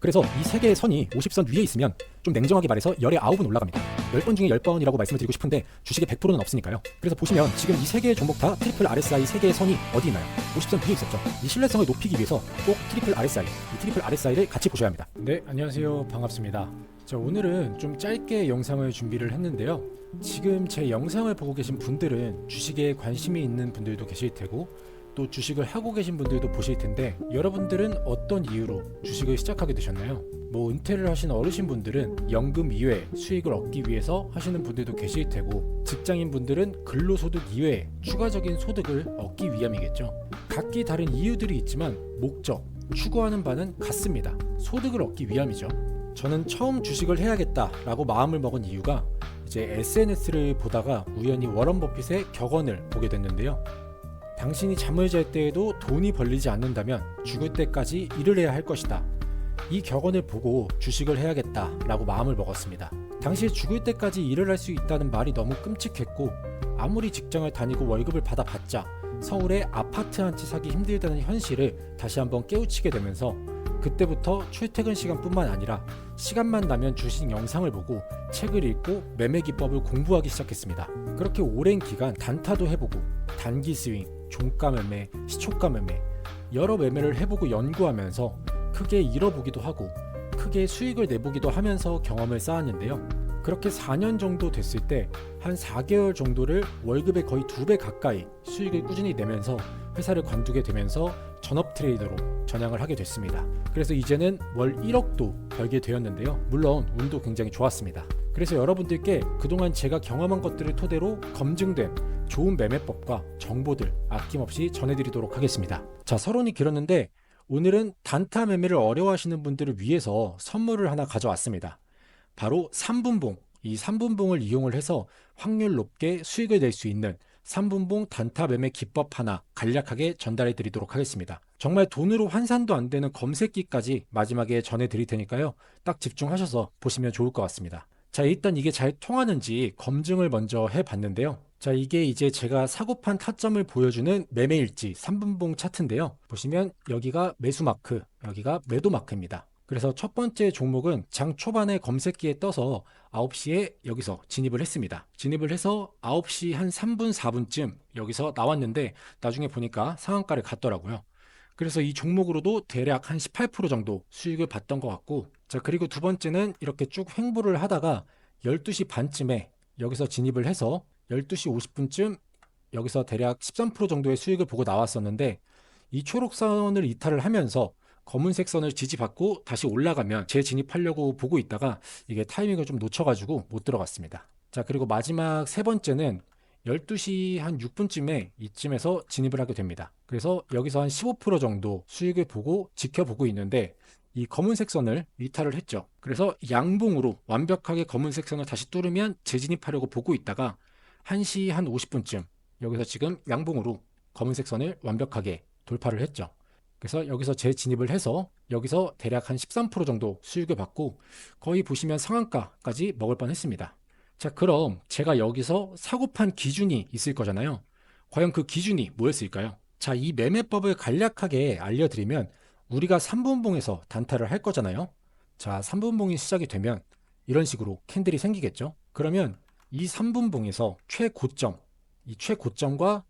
그래서 이 세 개의 선이 50선 위에 있으면 좀 냉정하게 말해서 열의 아홉은 올라갑니다. 10번 중에 10번이라고 말씀을 드리고 싶은데 주식의 100%는 없으니까요. 그래서 보시면 지금 이 세 개의 종목 다 트리플 RSI 세 개의 선이 어디 있나요? 50선 위에 있었죠. 이 신뢰성을 높이기 위해서 꼭 트리플 RSI, 이 트리플 RSI를 같이 보셔야 합니다. 네, 안녕하세요. 반갑습니다. 자, 오늘은 좀 짧게 영상을 준비를 했는데요. 지금 제 영상을 보고 계신 분들은 주식에 관심이 있는 분들도 계실 테고 또 주식을 하고 계신 분들도 보실 텐데 여러분들은 어떤 이유로 주식을 시작하게 되셨나요? 뭐 은퇴를 하신 어르신 분들은 연금 이외 수익을 얻기 위해서 하시는 분들도 계실 테고 직장인 분들은 근로소득 이외에 추가적인 소득을 얻기 위함이겠죠. 각기 다른 이유들이 있지만 목적, 추구하는 바는 같습니다. 소득을 얻기 위함이죠. 저는 처음 주식을 해야겠다라고 마음을 먹은 이유가 이제 SNS를 보다가 우연히 워런 버핏의 격언을 보게 됐는데요. 당신이 잠을 잘 때에도 돈이 벌리지 않는다면 죽을 때까지 일을 해야 할 것이다. 이 격언을 보고 주식을 해야겠다 라고 마음을 먹었습니다. 당시에 죽을 때까지 일을 할 수 있다는 말이 너무 끔찍했고 아무리 직장을 다니고 월급을 받아봤자 서울에 아파트 한 채 사기 힘들다는 현실을 다시 한번 깨우치게 되면서 그때부터 출퇴근 시간뿐만 아니라 시간만 나면 주식 영상을 보고 책을 읽고 매매 기법을 공부하기 시작했습니다. 그렇게 오랜 기간 단타도 해보고 단기 스윙, 종가 매매, 시초가 매매 여러 매매를 해보고 연구하면서 크게 잃어보기도 하고 크게 수익을 내보기도 하면서 경험을 쌓았는데요. 그렇게 4년 정도 됐을 때 한 4개월 정도를 월급의 거의 두배 가까이 수익을 꾸준히 내면서 회사를 관두게 되면서 전업 트레이더로 전향을 하게 됐습니다. 그래서 이제는 월 1억도 벌게 되었는데요. 물론 운도 굉장히 좋았습니다. 그래서 여러분들께 그동안 제가 경험한 것들을 토대로 검증된 좋은 매매법과 정보들 아낌없이 전해드리도록 하겠습니다. 자, 서론이 길었는데 오늘은 단타 매매를 어려워하시는 분들을 위해서 선물을 하나 가져왔습니다. 바로 3분봉, 이 3분봉을 이용을 해서 확률 높게 수익을 낼 수 있는 3분봉 단타 매매 기법 하나 간략하게 전달해 드리도록 하겠습니다. 정말 돈으로 환산도 안 되는 검색기까지 마지막에 전해 드릴 테니까요. 딱 집중하셔서 보시면 좋을 것 같습니다. 자, 일단 이게 잘 통하는지 검증을 먼저 해 봤는데요. 자, 이게 이제 제가 사고판 타점을 보여주는 매매일지 3분봉 차트인데요. 보시면 여기가 매수 마크, 여기가 매도 마크입니다. 그래서 첫 번째 종목은 장 초반에 검색기에 떠서 9시에 여기서 진입을 했습니다. 진입을 해서 9시 한 3분, 4분쯤 여기서 나왔는데 나중에 보니까 상한가를 갔더라고요. 그래서 이 종목으로도 대략 한 18% 정도 수익을 봤던 것 같고 자 그리고 두 번째는 이렇게 쭉 횡보를 하다가 12시 반쯤에 여기서 진입을 해서 12시 50분쯤 여기서 대략 13% 정도의 수익을 보고 나왔었는데 이 초록선을 이탈을 하면서 검은색 선을 지지받고 다시 올라가면 재진입하려고 보고 있다가 이게 타이밍을 좀 놓쳐가지고 못 들어갔습니다. 자, 그리고 마지막 세 번째는 12시 한 6분쯤에 이쯤에서 진입을 하게 됩니다. 그래서 여기서 한 15% 정도 수익을 보고 지켜보고 있는데 이 검은색 선을 이탈을 했죠. 그래서 양봉으로 완벽하게 검은색 선을 다시 뚫으면 재진입하려고 보고 있다가 1시 한 50분쯤 여기서 지금 양봉으로 검은색 선을 완벽하게 돌파를 했죠. 그래서 여기서 재진입을 해서 여기서 대략 한 13% 정도 수익을 받고 거의 보시면 상한가까지 먹을 뻔 했습니다. 자, 그럼 제가 여기서 사고판 기준이 있을 거잖아요. 과연 그 기준이 뭐였을까요? 자, 이 매매법을 간략하게 알려드리면 우리가 3분봉에서 단타를 할 거잖아요. 자, 3분봉이 시작이 되면 이런 식으로 캔들이 생기겠죠. 그러면 이 3분봉에서 최고점, 이 최고점과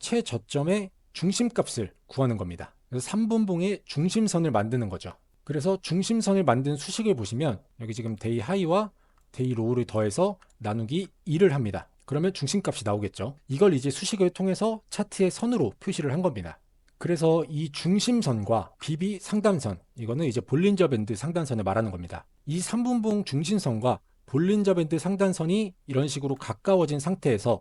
최저점의 중심값을 구하는 겁니다. 그래서 3분봉의 중심선을 만드는 거죠. 그래서 중심선을 만든 수식을 보시면 여기 지금 데이 하이와 데이 로우를 더해서 나누기 2를 합니다. 그러면 중심값이 나오겠죠. 이걸 이제 수식을 통해서 차트의 선으로 표시를 한 겁니다. 그래서 이 중심선과 BB 상단선, 이거는 이제 볼린저 밴드 상단선을 말하는 겁니다. 이 3분봉 중심선과 볼린저 밴드 상단선이 이런 식으로 가까워진 상태에서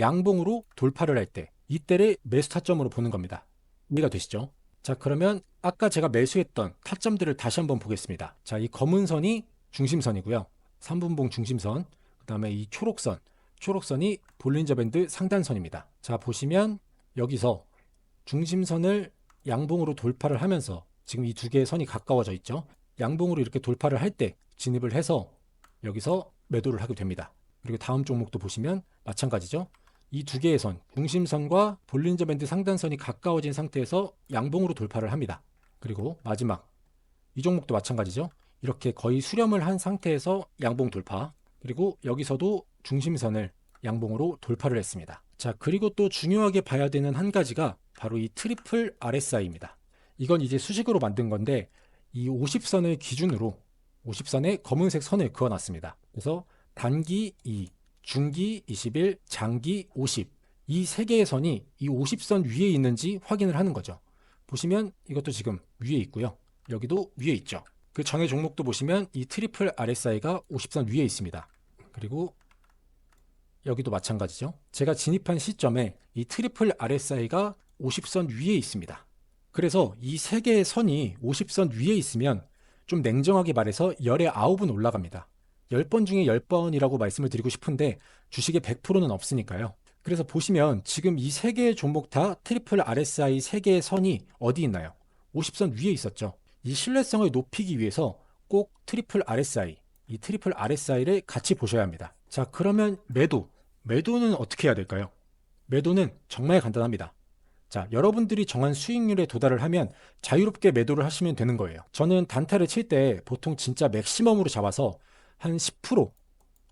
양봉으로 돌파를 할 때 이때를 매수 타점으로 보는 겁니다. 이해가 되시죠? 자, 그러면 아까 제가 매수했던 타점들을 다시 한번 보겠습니다. 자, 이 검은 선이 중심선이고요. 3분봉 중심선, 그 다음에 이 초록선, 초록선이 볼린저 밴드 상단선입니다. 자, 보시면 여기서 중심선을 양봉으로 돌파를 하면서 지금 이 두 개의 선이 가까워져 있죠. 양봉으로 이렇게 돌파를 할 때 진입을 해서 여기서 매도를 하게 됩니다. 그리고 다음 종목도 보시면 마찬가지죠. 이 두 개의 선, 중심선과 볼린저 밴드 상단선이 가까워진 상태에서 양봉으로 돌파를 합니다. 그리고 마지막 이 종목도 마찬가지죠. 이렇게 거의 수렴을 한 상태에서 양봉 돌파. 그리고 여기서도 중심선을 양봉으로 돌파를 했습니다. 자, 그리고 또 중요하게 봐야 되는 한 가지가 바로 이 트리플 RSI입니다. 이건 이제 수식으로 만든 건데 이 50선을 기준으로 50선에 검은색 선을 그어놨습니다. 그래서 단기 2, 중기 21, 장기 50. 이 세 개의 선이 이 50선 위에 있는지 확인을 하는 거죠. 보시면 이것도 지금 위에 있고요. 여기도 위에 있죠. 그 정의 종목도 보시면 이 트리플 RSI가 50선 위에 있습니다. 그리고 여기도 마찬가지죠. 제가 진입한 시점에 이 트리플 RSI가 50선 위에 있습니다. 그래서 이 세 개의 선이 50선 위에 있으면 좀 냉정하게 말해서 열의 아홉은 올라갑니다. 10번 중에 10번이라고 말씀을 드리고 싶은데 주식의 100%는 없으니까요. 그래서 보시면 지금 이 세 개의 종목 다 트리플 RSI 세 개의 선이 어디 있나요? 50선 위에 있었죠. 이 신뢰성을 높이기 위해서 꼭 트리플 RSI, 이 트리플 RSI를 같이 보셔야 합니다. 자, 그러면 매도. 매도는 어떻게 해야 될까요? 매도는 정말 간단합니다. 자, 여러분들이 정한 수익률에 도달을 하면 자유롭게 매도를 하시면 되는 거예요. 저는 단타를 칠 때 보통 진짜 맥시멈으로 잡아서 한 10%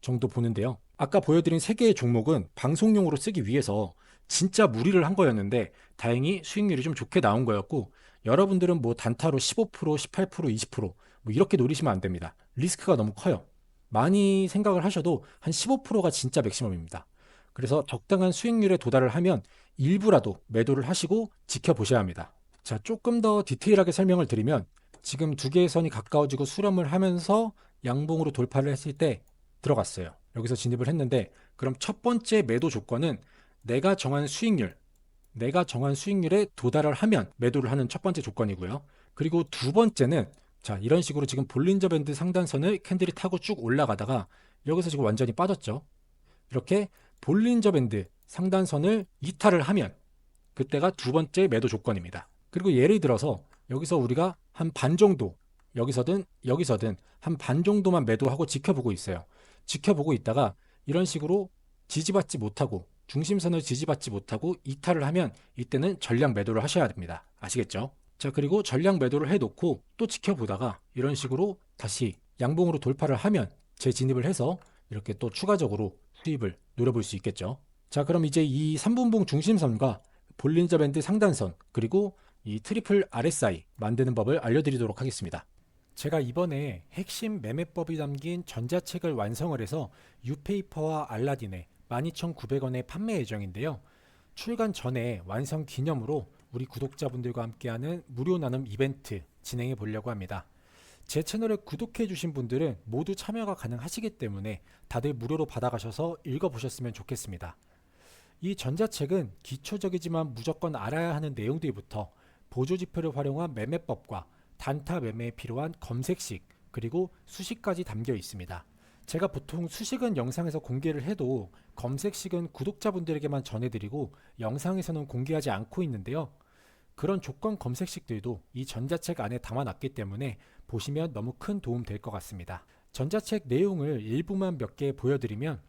정도 보는데요. 아까 보여드린 세 개의 종목은 방송용으로 쓰기 위해서 진짜 무리를 한 거였는데 다행히 수익률이 좀 좋게 나온 거였고 여러분들은 뭐 단타로 15%, 18%, 20%뭐 이렇게 노리시면 안 됩니다. 리스크가 너무 커요. 많이 생각을 하셔도 한 15%가 진짜 맥시멈입니다. 그래서 적당한 수익률에 도달을 하면 일부라도 매도를 하시고 지켜보셔야 합니다. 자, 조금 더 디테일하게 설명을 드리면 지금 두 개의 선이 가까워지고 수렴을 하면서 양봉으로 돌파를 했을 때 들어갔어요. 여기서 진입을 했는데 그럼 첫 번째 매도 조건은 내가 정한 수익률, 내가 정한 수익률에 도달을 하면 매도를 하는 첫 번째 조건이고요. 그리고 두 번째는 자, 이런 식으로 지금 볼린저 밴드 상단선을 캔들이 타고 쭉 올라가다가 여기서 지금 완전히 빠졌죠. 이렇게 볼린저 밴드 상단선을 이탈을 하면 그때가 두 번째 매도 조건입니다. 그리고 예를 들어서 여기서 우리가 한 반 정도 여기서든 여기서든 한 반 정도만 매도하고 지켜보고 있어요. 지켜보고 있다가 이런 식으로 지지받지 못하고 중심선을 지지받지 못하고 이탈을 하면 이때는 전량 매도를 하셔야 됩니다. 아시겠죠? 자, 그리고 전량 매도를 해놓고 또 지켜보다가 이런 식으로 다시 양봉으로 돌파를 하면 재진입을 해서 이렇게 또 추가적으로 수입을 노려볼 수 있겠죠. 자, 그럼 이제 이 3분봉 중심선과 볼린저 밴드 상단선 그리고 이 트리플 RSI 만드는 법을 알려드리도록 하겠습니다. 제가 이번에 핵심 매매법이 담긴 전자책을 완성을 해서 유페이퍼와 알라딘에 12,900원에 판매 예정인데요. 출간 전에 완성 기념으로 우리 구독자분들과 함께하는 무료 나눔 이벤트 진행해 보려고 합니다. 제 채널을 구독해 주신 분들은 모두 참여가 가능하시기 때문에 다들 무료로 받아가셔서 읽어보셨으면 좋겠습니다. 이 전자책은 기초적이지만 무조건 알아야 하는 내용들부터 보조지표를 활용한 매매법과 단타 매매에 필요한 검색식 그리고 수식까지 담겨 있습니다. 제가 보통 수식은 영상에서 공개를 해도 검색식은 구독자분들에게만 전해드리고 영상에서는 공개하지 않고 있는데요. 그런 조건 검색식들도 이 전자책 안에 담아놨기 때문에 보시면 너무 큰 도움 될 것 같습니다. 전자책 내용을 일부만 몇 개 보여드리면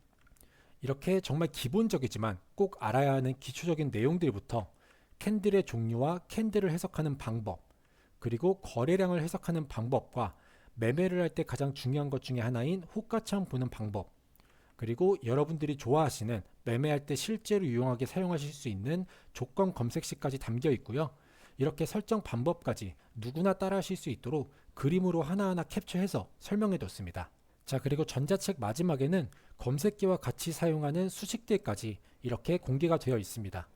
이렇게 정말 기본적이지만 꼭 알아야 하는 기초적인 내용들부터 캔들의 종류와 캔들을 해석하는 방법, 그리고 거래량을 해석하는 방법과 매매를 할 때 가장 중요한 것 중에 하나인 호가창 보는 방법, 그리고 여러분들이 좋아하시는 매매할 때 실제로 유용하게 사용하실 수 있는 조건 검색식까지 담겨 있고요. 이렇게 설정 방법까지 누구나 따라 하실 수 있도록 그림으로 하나하나 캡처해서 설명해 뒀습니다. 자, 그리고 전자책 마지막에는 검색기와 같이 사용하는 수식들까지 이렇게 공개가 되어 있습니다.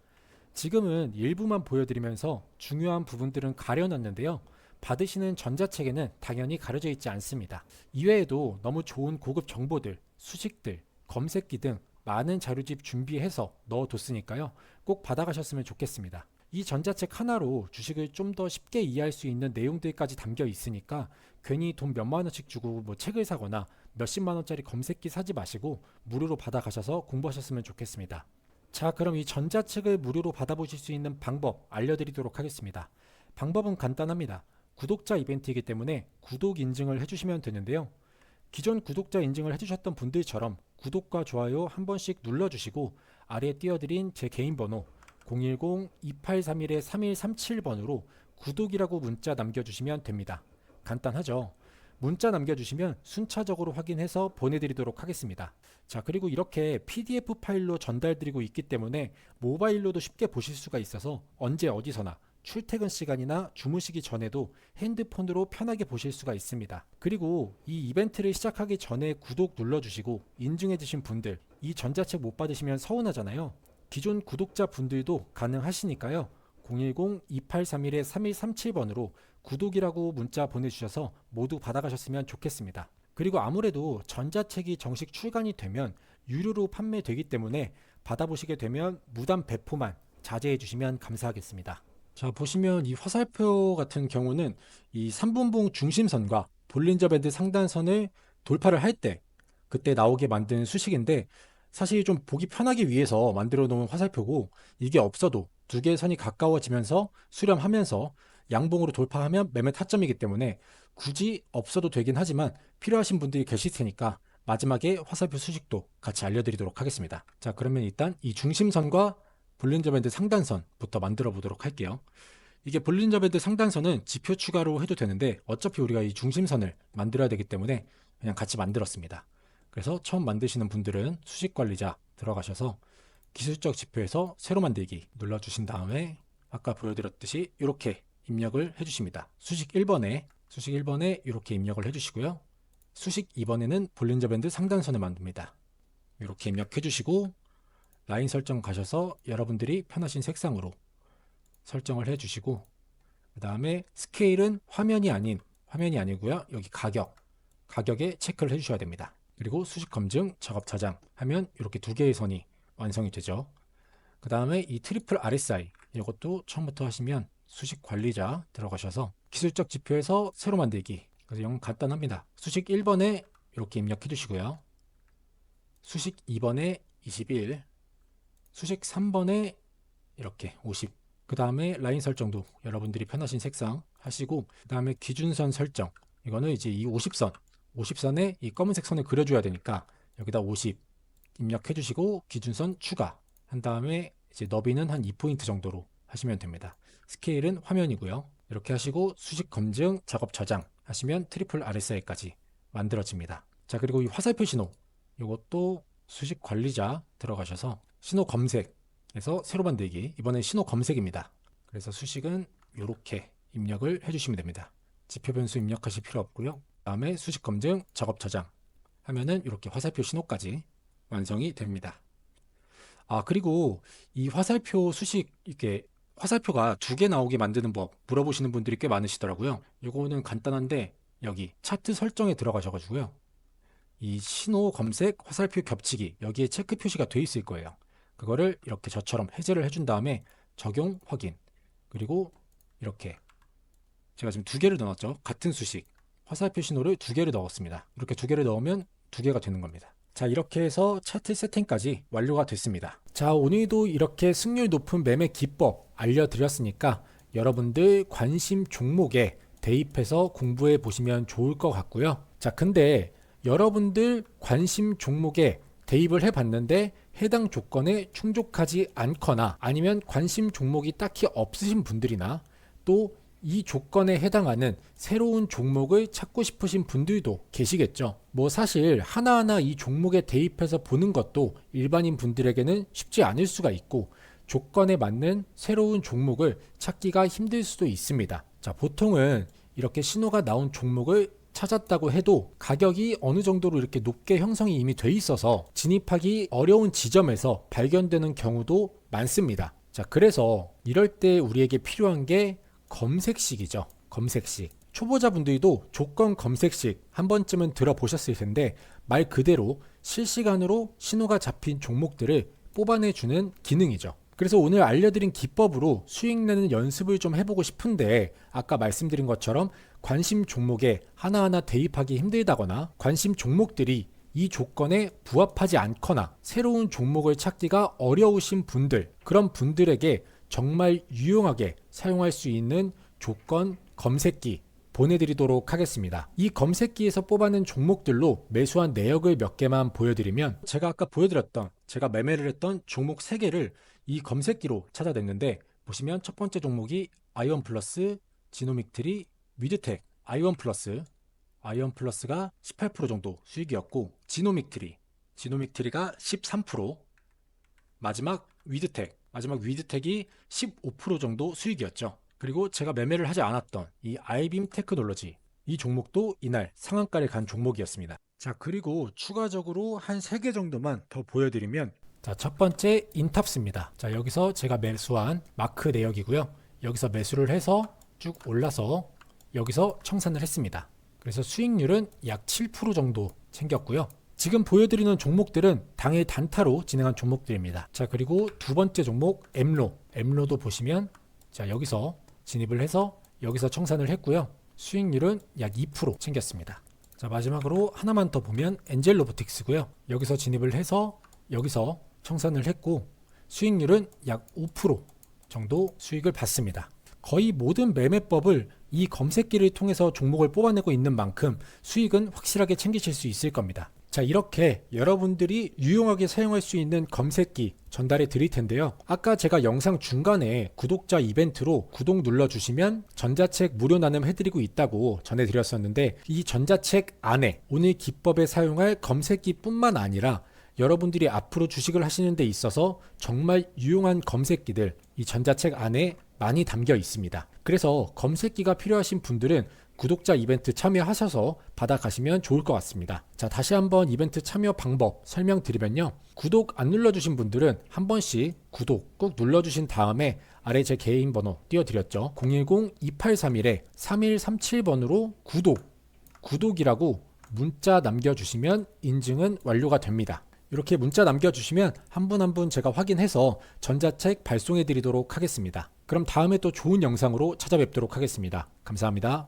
지금은 일부만 보여드리면서 중요한 부분들은 가려놨는데요. 받으시는 전자책에는 당연히 가려져 있지 않습니다. 이외에도 너무 좋은 고급 정보들, 수식들, 검색기 등 많은 자료집 준비해서 넣어뒀으니까요. 꼭 받아가셨으면 좋겠습니다. 이 전자책 하나로 주식을 좀 더 쉽게 이해할 수 있는 내용들까지 담겨 있으니까 괜히 돈 몇만 원씩 주고 뭐 책을 사거나 몇십만 원짜리 검색기 사지 마시고 무료로 받아가셔서 공부하셨으면 좋겠습니다. 자, 그럼 이 전자책을 무료로 받아보실 수 있는 방법 알려드리도록 하겠습니다. 방법은 간단합니다. 구독자 이벤트이기 때문에 구독 인증을 해주시면 되는데요. 기존 구독자 인증을 해주셨던 분들처럼 구독과 좋아요 한 번씩 눌러주시고 아래에 띄워드린 제 개인 번호 010-2831-3137번으로 구독이라고 문자 남겨주시면 됩니다. 간단하죠. 문자 남겨주시면 순차적으로 확인해서 보내드리도록 하겠습니다. 자, 그리고 이렇게 PDF 파일로 전달드리고 있기 때문에 모바일로도 쉽게 보실 수가 있어서 언제 어디서나 출퇴근 시간이나 주무시기 전에도 핸드폰으로 편하게 보실 수가 있습니다. 그리고 이 이벤트를 시작하기 전에 구독 눌러주시고 인증해주신 분들, 이 전자책 못 받으시면 서운하잖아요. 기존 구독자 분들도 가능하시니까요. 010-2831-3137번으로 구독이라고 문자 보내주셔서 모두 받아가셨으면 좋겠습니다. 그리고 아무래도 전자책이 정식 출간이 되면 유료로 판매되기 때문에 받아보시게 되면 무단 배포만 자제해 주시면 감사하겠습니다. 자, 보시면 이 화살표 같은 경우는 이 3분봉 중심선과 볼린저 밴드 상단선을 돌파를 할 때 그때 나오게 만든 수식인데 사실 좀 보기 편하기 위해서 만들어 놓은 화살표고 이게 없어도 두 개의 선이 가까워지면서 수렴하면서 양봉으로 돌파하면 매매 타점이기 때문에 굳이 없어도 되긴 하지만 필요하신 분들이 계실 테니까 마지막에 화살표 수식도 같이 알려드리도록 하겠습니다. 자, 그러면 일단 이 중심선과 볼린저 밴드 상단선부터 만들어 보도록 할게요. 이게 볼린저 밴드 상단선은 지표 추가로 해도 되는데 어차피 우리가 이 중심선을 만들어야 되기 때문에 그냥 같이 만들었습니다. 그래서 처음 만드시는 분들은 수식 관리자 들어가셔서 기술적 지표에서 새로 만들기 눌러주신 다음에 아까 보여드렸듯이 이렇게 입력을 해주십니다. 수식 1번에 수식 1번에 이렇게 입력을 해주시고요. 수식 2번에는 볼린저 밴드 상단선을 만듭니다. 이렇게 입력해 주시고 라인 설정 가셔서 여러분들이 편하신 색상으로 설정을 해 주시고 그 다음에 스케일은 화면이 아닌 화면이 아니고요. 여기 가격 가격에 체크를 해 주셔야 됩니다. 그리고 수식 검증 작업 저장 하면 이렇게 두 개의 선이 완성이 되죠. 그 다음에 이 트리플 RSI 이것도 처음부터 하시면 수식 관리자 들어가셔서 기술적 지표에서 새로 만들기 그래서 영 간단합니다. 수식 1번에 이렇게 입력해 주시고요. 수식 2번에 21 수식 3번에 이렇게 50. 그 다음에 라인 설정도 여러분들이 편하신 색상 하시고, 그 다음에 기준선 설정. 이거는 이제 이 50선, 50선에 이 검은색 선을 그려줘야 되니까 여기다 50 입력해 주시고, 기준선 추가. 한 다음에 이제 너비는 한 2포인트 정도로 하시면 됩니다. 스케일은 화면이고요. 이렇게 하시고 수식 검증, 작업 저장 하시면 트리플 RSI까지 만들어집니다. 자, 그리고 이 화살표 신호. 이것도 수식 관리자 들어가셔서 신호 검색에서 새로 만들기 이번엔 신호 검색입니다. 그래서 수식은 이렇게 입력을 해주시면 됩니다. 지표 변수 입력하실 필요 없고요. 다음에 수식 검증 작업 저장 하면은 이렇게 화살표 신호까지 완성이 됩니다. 아 그리고 이 화살표 수식 이렇게 화살표가 두 개 나오게 만드는 법 물어보시는 분들이 꽤 많으시더라고요. 이거는 간단한데 여기 차트 설정에 들어가셔가지고요. 이 신호 검색 화살표 겹치기 여기에 체크 표시가 돼 있을 거예요. 그거를 이렇게 저처럼 해제를 해준 다음에 적용 확인 그리고 이렇게 제가 지금 두 개를 넣었죠. 같은 수식 화살표 신호를 두 개를 넣었습니다. 이렇게 두 개를 넣으면 두 개가 되는 겁니다. 자 이렇게 해서 차트 세팅까지 완료가 됐습니다. 자 오늘도 이렇게 승률 높은 매매 기법 알려드렸으니까 여러분들 관심 종목에 대입해서 공부해 보시면 좋을 것 같고요. 자 근데 여러분들 관심 종목에 대입을 해 봤는데 해당 조건에 충족하지 않거나 아니면 관심 종목이 딱히 없으신 분들이나 또 이 조건에 해당하는 새로운 종목을 찾고 싶으신 분들도 계시겠죠. 뭐 사실 하나하나 이 종목에 대입해서 보는 것도 일반인 분들에게는 쉽지 않을 수가 있고 조건에 맞는 새로운 종목을 찾기가 힘들 수도 있습니다. 자, 보통은 이렇게 신호가 나온 종목을 찾았다고 해도 가격이 어느 정도로 이렇게 높게 형성이 이미 돼 있어서 진입하기 어려운 지점에서 발견되는 경우도 많습니다. 자, 그래서 이럴 때 우리에게 필요한 게 검색식이죠. 검색식. 초보자분들도 조건 검색식 한 번쯤은 들어보셨을 텐데 말 그대로 실시간으로 신호가 잡힌 종목들을 뽑아내주는 기능이죠. 그래서 오늘 알려드린 기법으로 수익 내는 연습을 좀 해보고 싶은데 아까 말씀드린 것처럼 관심 종목에 하나하나 대입하기 힘들다거나 관심 종목들이 이 조건에 부합하지 않거나 새로운 종목을 찾기가 어려우신 분들 그런 분들에게 정말 유용하게 사용할 수 있는 조건 검색기 보내드리도록 하겠습니다. 이 검색기에서 뽑아낸 종목들로 매수한 내역을 몇 개만 보여드리면 제가 아까 보여드렸던 제가 매매를 했던 종목 3개를 이 검색기로 찾아냈는데 보시면 첫 번째 종목이 아이언 플러스, 지노믹트리, 미드텍 아이원 플러스, 아이원 플러스가 18% 정도 수익이었고 지노믹 트리, 지노믹 트리가 13%, 마지막 위드텍, 마지막 위드텍이 15% 정도 수익이었죠. 그리고 제가 매매를 하지 않았던 이 아이빔 테크놀로지 이 종목도 이날 상한가를 간 종목이었습니다. 자, 그리고 추가적으로 한 3개 정도만 더 보여드리면 자, 첫 번째 인탑스입니다. 자, 여기서 제가 매수한 마크 내역이고요. 여기서 매수를 해서 쭉 올라서 여기서 청산을 했습니다. 그래서 수익률은 약 7% 정도 챙겼고요. 지금 보여드리는 종목들은 당일 단타로 진행한 종목들입니다. 자, 그리고 두 번째 종목 엠로. 엠로도 보시면 자, 여기서 진입을 해서 여기서 청산을 했고요. 수익률은 약 2% 챙겼습니다. 자, 마지막으로 하나만 더 보면 엔젤 로보틱스고요. 여기서 진입을 해서 여기서 청산을 했고 수익률은 약 5% 정도 수익을 받습니다. 거의 모든 매매법을 이 검색기를 통해서 종목을 뽑아내고 있는 만큼 수익은 확실하게 챙기실 수 있을 겁니다. 자, 이렇게 여러분들이 유용하게 사용할 수 있는 검색기 전달해 드릴 텐데요. 아까 제가 영상 중간에 구독자 이벤트로 구독 눌러주시면 전자책 무료 나눔 해드리고 있다고 전해드렸었는데 이 전자책 안에 오늘 기법에 사용할 검색기 뿐만 아니라 여러분들이 앞으로 주식을 하시는 데 있어서 정말 유용한 검색기들 이 전자책 안에 많이 담겨 있습니다. 그래서 검색기가 필요하신 분들은 구독자 이벤트 참여하셔서 받아가시면 좋을 것 같습니다. 자, 다시 한번 이벤트 참여 방법 설명드리면요. 구독 안 눌러주신 분들은 한 번씩 구독 꾹 눌러주신 다음에 아래 제 개인 번호 띄워드렸죠. 010-2831-3137번으로 구독, 구독이라고 문자 남겨주시면 인증은 완료가 됩니다. 이렇게 문자 남겨주시면 한 분 한분 제가 확인해서 전자책 발송해 드리도록 하겠습니다. 그럼 다음에 또 좋은 영상으로 찾아뵙도록 하겠습니다. 감사합니다.